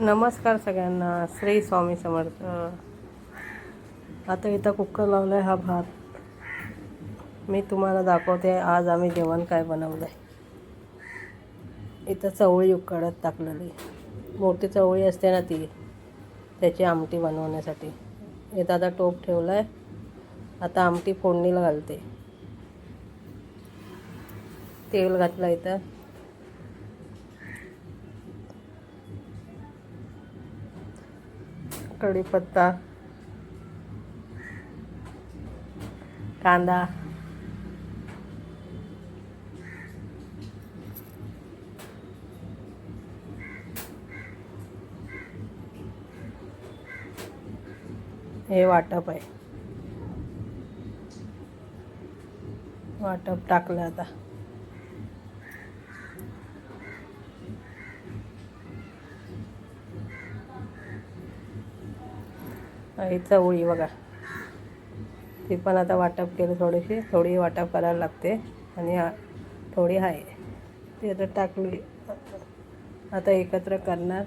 नमस्कार सगळ्यांना. श्री स्वामी समर्थ. आता इथं कुकर लावला आहे हा भात. मी तुम्हाला दाखवते आज आम्ही जेवण काय बनवलं आहे इथं चवळी उकडत टाकलेली. मोठी चवळी असते ना ती त्याची आमटी बनवण्यासाठी. इथं आता टोप ठेवला आहे आता आमटी फोडणीला घालते. तेल घातलं इथं. कढीपत्ता कांदा हे वाटप आहे. वाटप टाकलं आता. आणि चवळी बघा. ती पण आता वाटप केलं थोडीशी थोडी वाटप करायला लागते. आणि थोडी आहे. ती आता टाकली. आता एकत्र करणार.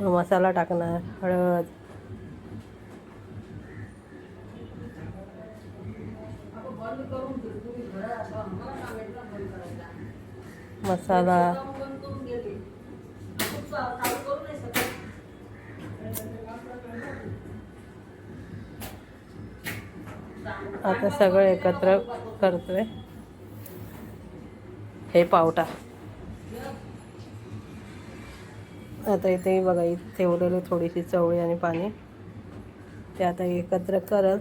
मसाला टाकणार हळद. मसाला. आता सगळं एकत्र करतोय. हे पावटा. आता इथे बघा इथे ठेवलेली थोडीशी चवळी आणि पाणी. ते आता एकत्र करत.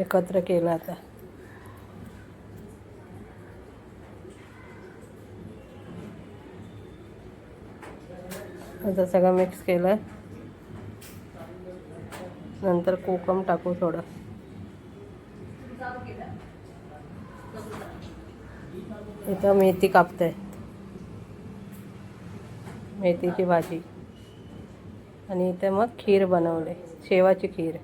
एकत्र केलं आता. आता सगळं मिक्स केलं नंतर कोकम टाकू थोडं. इथं मेथी कापते. मेथीची भाजी. आणि इथे मग खीर बनवले. शेवाची खीर.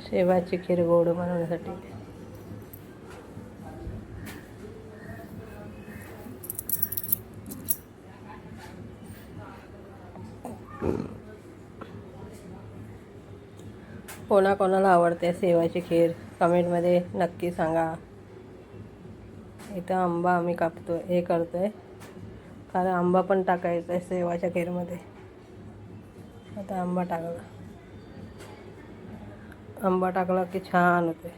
शेवाची खीर गोड बनवण्यासाठी. कोणाकोणाला आवडते शेवाची खीर? कमेंटमध्ये नक्की सांगा. इथं आंबा आम्ही कापतो हे करतो आहे कारण आंबा पण टाकायचा आहे शेवाच्या खीरमध्ये. आता आंबा टाकला. आंबा टाकला की छान होते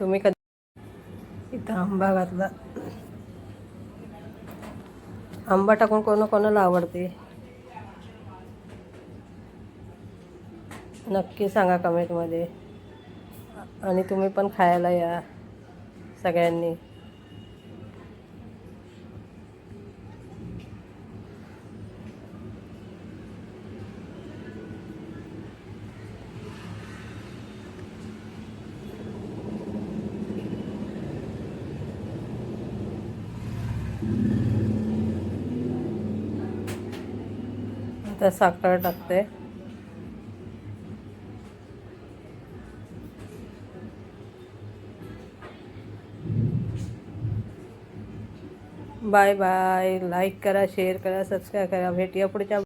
तुम्ही कधी इथं आंबा घातला? आंबा टाकून कोणाकोणाला आवडते? नक्की सांगा कमेंटमध्ये. आणि तुम्ही पण खायला या सगळ्यांनी. आता साखर टाकते. Bye bye. लाईक करा शेअर करा सबस्क्राईब करा. भेटूया पुढच्या